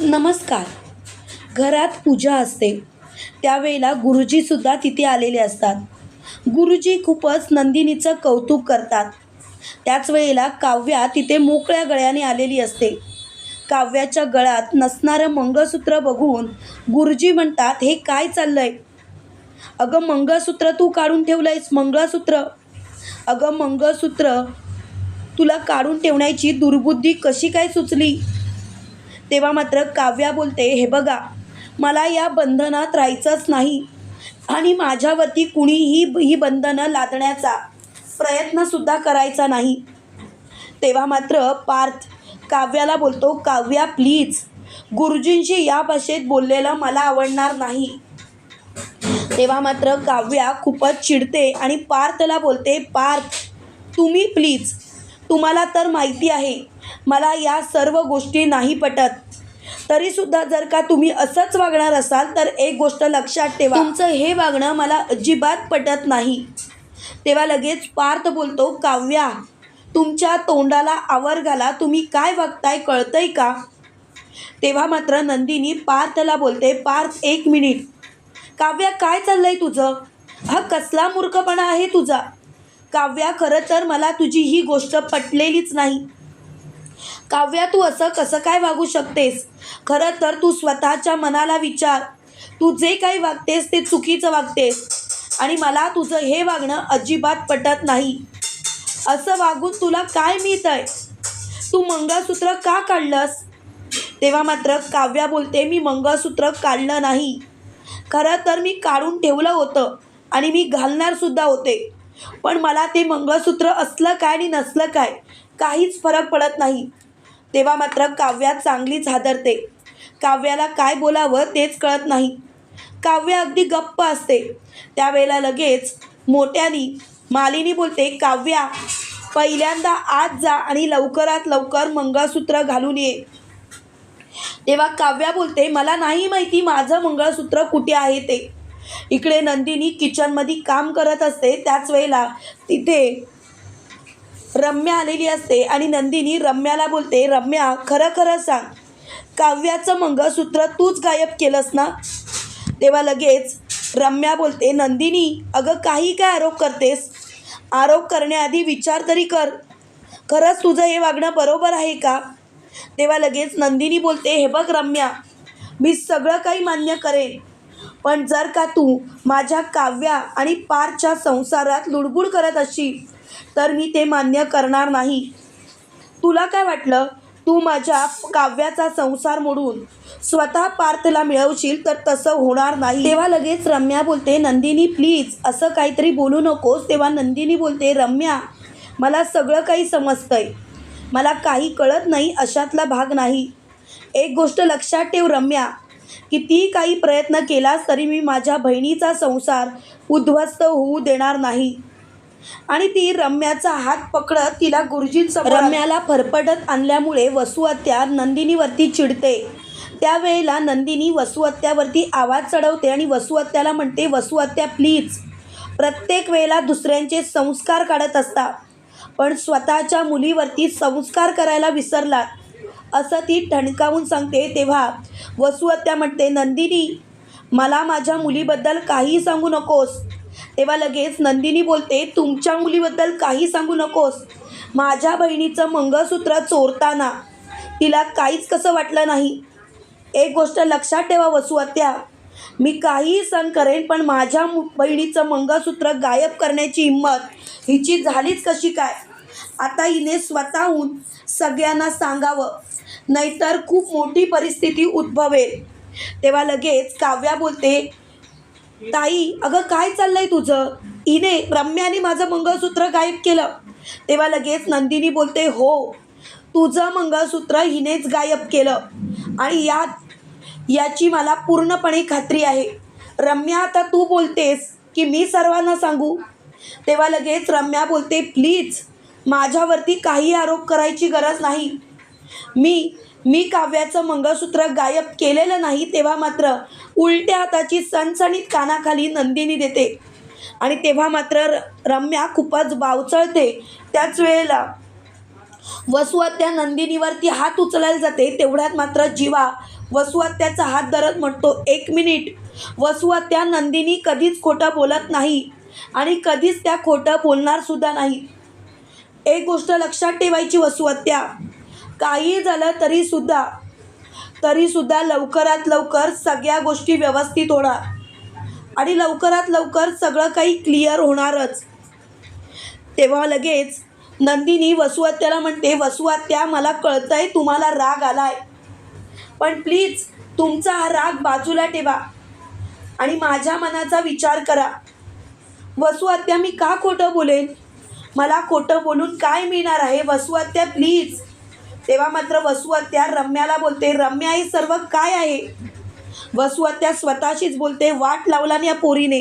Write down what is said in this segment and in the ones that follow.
नमस्कार. घरात पूजा असते. त्यावेळेला गुरुजीसुद्धा तिथे आलेले असतात. गुरुजी खूपच नंदिनीचं कौतुक करतात. त्याच वेळेला काव्या तिथे मोकळ्या गळ्याने आलेली असते. काव्याच्या गळ्यात नसणारं मंगळसूत्र बघून गुरुजी म्हणतात हे काय चाललं आहे अगं मंगळसूत्र तू काढून ठेवलं आहेस मंगळसूत्र. अगं मंगळसूत्र तुला काढून ठेवण्याची दुर्बुद्धी कशी काय सुचली? तेव्हा मात्र काव्या बोलते हे बघा मला या बंधनात राहायचंच नाही आणि माझ्यावरती कुणीही ही बंधनं लादण्याचा प्रयत्नसुद्धा करायचा नाही. तेव्हा मात्र पार्थ काव्याला बोलतो काव्या प्लीज गुरुजींशी या भाषेत बोललेलं मला आवडणार नाही. तेव्हा मात्र काव्या खूपच चिडते आणि पार्थला बोलते पार्थ तुम्ही प्लीज तुम्हाला तर माहिती आहे मला या सर्व गोष्टी नाही पटत. तरीसुद्धा जर का तुम्ही असंच वागणार असाल तर एक गोष्ट लक्षात ठेवा. तुमचं हे वागणं मला अजिबात पटत नाही. तेव्हा लगेच पार्थ बोलतो काव्या तुमच्या तोंडाला आवर घाला. तुम्ही काय वागताय कळतंय का? तेव्हा मात्र नंदिनी पार्थला बोलते पार्थ एक मिनिट. काव्या काय चाललंय तुझं? हा कसला मूर्खपणा आहे तुझा? काव्या खरं तर मला तुझी ही गोष्ट पटलेलीच नाही. काव्या तू असं कसं काय वागू शकतेस? खरं तर तू स्वतःच्या मनाला विचार. तू जे काही वागतेस ते चुकीचं वागतेस. आणि मला तुझं हे वागणं अजिबात पटत नाही. असं वागून तुला काय मिळतंय? तू मंगळसूत्र का काढलंस? तेव्हा मात्र काव्या बोलते मी मंगळसूत्र काढलं नाही. खरं तर मी काढून ठेवलं होतं आणि मी घालणारसुद्धा होते. पण मला ते मंगळसूत्र असलं काय आणि नसलं काय काहीच फरक पडत नाही. तेव्हा मात्र काव्यात चांगलीच हादरते काव्याला काय बोलावं तेच कळत नाही. काव्य अगदी गप्प असते. त्यावेळेला लगेच मोठ्यानी मालिनी बोलते काव्या पहिल्यांदा आज जा आणि लवकरात लवकर मंगळसूत्र घालून ये. तेव्हा काव्या बोलते मला नाही माहिती माझं मंगळसूत्र कुठे आहे ते. इकडे नंदिनी किचनमध्ये काम करत असते. त्याच वेळेला तिथे रम्या आलेली असते आणि नंदिनी रम्याला बोलते रम्या खरं खरं सांग. काव्याचं मंगळसूत्र तूच गायब केलंस ना? तेव्हा लगेच रम्या बोलते नंदिनी अगं काही काय आरोप करतेस? आरोप करण्याआधी विचार तरी कर. खरंच तुझं हे वागणं बरोबर आहे का? तेव्हा लगेच नंदिनी बोलते हे बघ रम्या मी सगळं काही मान्य करेन. पण जर का तू माझ्या काव्या आणि पारच्या संसारात लुडबुड करत असशील तर मी ते मान्य करणार नाही. तुला काय वाटलं? तू माझ्या काव्याचा संसार मोडून स्वतः पार्थला मिळवशील तर तसं होणार नाही. तेव्हा लगेच रम्या बोलते नंदिनी प्लीज असं काहीतरी बोलू नकोस. तेव्हा नंदिनी बोलते रम्या मला सगळं काही समजतंय. मला काही कळत नाही अशातला भाग नाही. एक गोष्ट लक्षात ठेव रम्या कितीही काही प्रयत्न केलास तरी मी माझ्या बहिणीचा संसार उद्ध्वस्त होऊ देणार नाही. आणि ती रम्याचा हात पकडत तिला गुरुजींसमोर रम्याला फरफडत आणल्यामुळे वसुहत्या नंदिनीवरती चिडते. त्यावेळेला नंदिनी वसुहत्यावरती आवाज चढवते आणि वसुहत्याला म्हणते वसुहत्या प्लीज प्रत्येक वेळेला दुसऱ्यांचे संस्कार काढत असता. पण स्वतःच्या मुलीवरती संस्कार करायला विसरलात. असं ती ठणकावून सांगते. तेव्हा वसुहत्या म्हणते नंदिनी मला माझ्या मुलीबद्दल काही सांगू नकोस. तेव्हा लगेच नंदिनी बोलते तुमच्या मुलीबद्दल काही सांगू नकोस. माझ्या बहिणीचं मंगळसूत्र चोरताना तिला काहीच कसं वाटलं नाही. एक गोष्ट लक्षात ठेवा वसुहत्या. मी काहीही सण करेन पण माझ्या मु बहिणीचं मंगळसूत्र गायब करण्याची हिंमत हिची झालीच कशी काय? आता हिने स्वतःहून सगळ्यांना सांगावं. नाहीतर खूप मोठी परिस्थिती उद्भवेल. तेव्हा लगेच काव्या बोलते ताई अगं काय चाललंय तुझं? हिने रम्याने माझं मंगळसूत्र गायब केलं. तेव्हा लगेच नंदिनी बोलते हो तुझं मंगळसूत्र हिनेच गायब केलं आणि यात याची मला पूर्णपणे खात्री आहे. रम्या आता तू बोलतेस की मी सर्वांना सांगू? तेव्हा लगेच रम्या बोलते प्लीज माझ्यावरती काही आरोप करायची गरज नाही. मी मी काव्याचं मंगळसूत्र गायब केलेलं नाही तेव्हा मात्र उलट्या हाताची सणसणीत कानाखाली नंदिनी देते. आणि तेव्हा मात्र र- रम्या खूपच बावचळते. त्याच वेळेला वसुहत्या नंदिनीवरती हात उचलायला जाते. तेवढ्यात मात्र जीवा वसुहत्याचा हात धरत म्हणतो एक मिनिट. वसुहत्या नंदिनी कधीच खोटं बोलत नाही आणि कधीच त्या खोटं बोलणार सुद्धा नाही. एक गोष्ट लक्षात ठेवायची वसुहत्या काही झालं तरीसुद्धा तरीसुद्धा लवकरात लवकर सगळ्या गोष्टी व्यवस्थित होणार. आणि लवकरात लवकर सगळं काही क्लिअर होणारच. तेव्हा लगेच नंदिनी वसुआत्याला म्हणते वसुआत्या मला कळतंय तुम्हाला राग आलाय. पण प्लीज तुमचा हा राग बाजूला ठेवा आणि माझ्या मनाचा विचार करा. वसुआत्या मी का खोटं बोलेन? मला खोटं बोलून काय मिळणार आहे? वसुआत्या प्लीज तेव्हा मात्र वसुहत्या रम्याला बोलते रम्या हे सर्व काय आहे? वसुहत्या स्वतःशीच बोलते वाट लावला या पोरीने.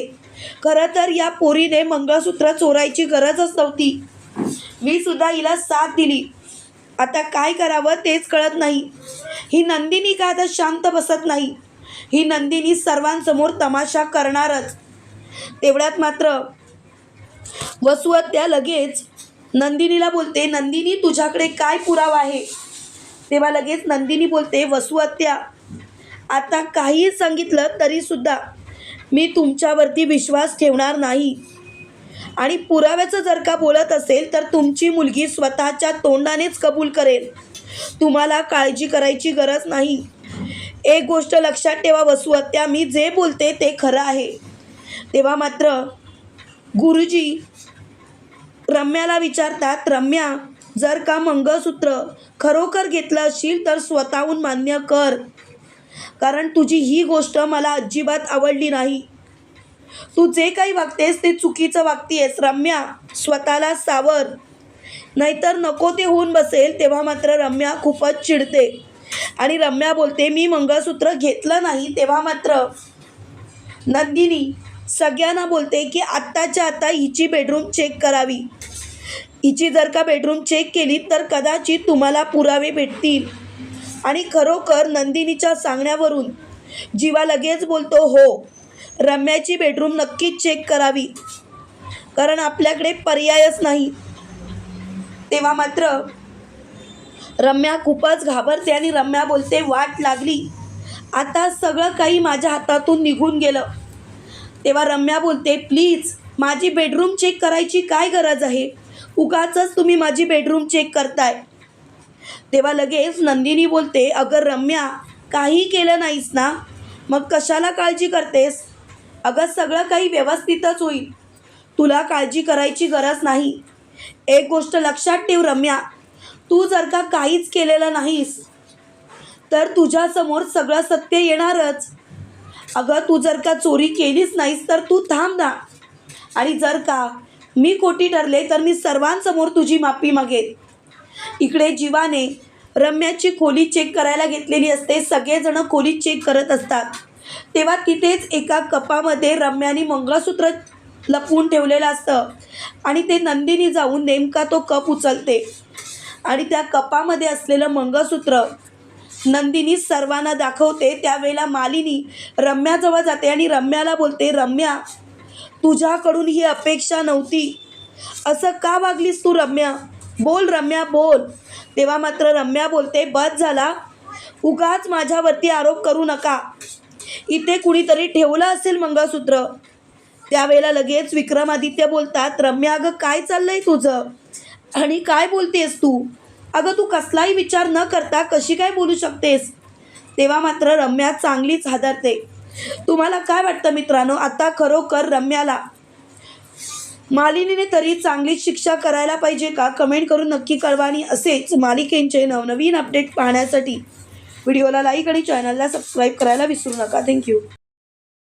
खरं तर या पोरीने मंगळसूत्र चोरायची गरजच नव्हती. मी सुद्धा हिला साथ दिली. आता काय करावं तेच कळत नाही. ही नंदिनी का आता शांत बसत नाही? ही नंदिनी सर्वांसमोर तमाशा करणारच. तेवढ्यात मात्र वसुहत्या लगेच नंदिनीला बोलते नंदिनी तुझ्याकडे काय पुरावा आहे? तेव्हा लगेच नंदिनी बोलते वसुहत्या आता काही सांगितलं तरीसुद्धा मी तुमच्यावरती विश्वास ठेवणार नाही. आणि पुराव्याचं जर का बोलत असेल तर तुमची मुलगी स्वतःच्या तोंडानेच कबूल करेल. तुम्हाला काळजी करायची गरज नाही. एक गोष्ट लक्षात ठेवा वसुहत्या मी जे बोलते ते खरं आहे. तेव्हा मात्र गुरुजी रम्याला विचारतात रम्या जर का मंगळसूत्र खरोखर घेतलं असशील तर स्वतःहून मान्य कर. कारण तुझी ही गोष्ट मला अजिबात आवडली नाही. तू जे काही वागतेस ते चुकीचं वागतीयस रम्या स्वतःला सावर. नाहीतर नको ते होऊन बसेल तेव्हा मात्र रम्या खूपच चिडते. आणि रम्या बोलते मी मंगळसूत्र घेतलं नाही तेव्हा मात्र. नंदिनी सगळ्यांना बोलते की आत्ताच्या आता हिची बेडरूम चेक करावी. हिची जर का बेडरूम चेक केली तर कदाचित तुम्हाला पुरावे भेटतील. आणि खरोखर नंदिनीच्या सांगण्यावरून जीवा लगेच बोलतो हो रम्याची बेडरूम नक्कीच चेक करावी. कारण आपल्याकडे पर्यायच नाही. तेव्हा मात्र रम्या खूपच घाबरते आणि रम्या बोलते वाट लागली. आता सगळं काही माझ्या हातातून निघून गेलं. तेव्हा रम्या बोलते प्लीज माझी बेडरूम चेक करायची काय गरज आहे? उगाचच तुम्ही माझी बेडरूम चेक करताय. तेव्हा लगेच नंदिनी बोलते अगं रम्या काही केलं नाहीस ना? मग कशाला काळजी करतेस? अगं सगळं काही व्यवस्थितच होईल. तुला काळजी करायची गरज नाही. एक गोष्ट लक्षात ठेव रम्या तू जर का काहीच केलेलं नाहीस तर तुझ्यासमोर सगळं सत्य येणारच. अगं तू जर का चोरी केलीच नाहीस तर तू थांब ना. आणि जर का मी खोटी ठरले तर मी सर्वांसमोर तुझी माफी मागेन. इकडे जीवाने रम्याची खोली चेक करायला घेतलेली असते. सगळेजण खोली चेक करत असतात. तेव्हा तिथेच एका कपामध्ये रम्याने मंगळसूत्र लपवून ठेवलेलं असतं. आणि ते नंदिनी जाऊन नेमका तो कप उचलते. आणि त्या कपामध्ये असलेलं मंगळसूत्र नंदिनी सर्वांना दाखवते. त्यावेळेला मालिनी रम्याजवळ जाते आणि रम्याला बोलते रम्या तुझ्याकडून ही अपेक्षा नव्हती. असं का वागलीस तू रम्या? बोल रम्या बोल. तेव्हा मात्र रम्या बोलते बस झाला. उगाच माझ्यावरती आरोप करू नका. इथे कुणीतरी ठेवलं असेल मंगळसूत्र. त्यावेळेला लगेच विक्रमादित्य बोलतात रम्या अगं काय चाललंय तुझं? आणि काय बोलतेस तू? अगं तू कसलाही विचार न करता कशी काय बोलू शकतेस? तेव्हा मात्र रम्या चांगलीच हादरते. तुम्हाला काय वाटतं मित्रांनो? आता खरोखर रम्याला मालिनीने तरी चांगलीच शिक्षा करायला पाहिजे का? कमेंट करून नक्की कळवा. आणि असेच मालिकेंचे नवनवीन अपडेट पाहण्यासाठी व्हिडिओला लाईक आणि चॅनलला सबस्क्राईब करायला विसरू नका. थँक्यू.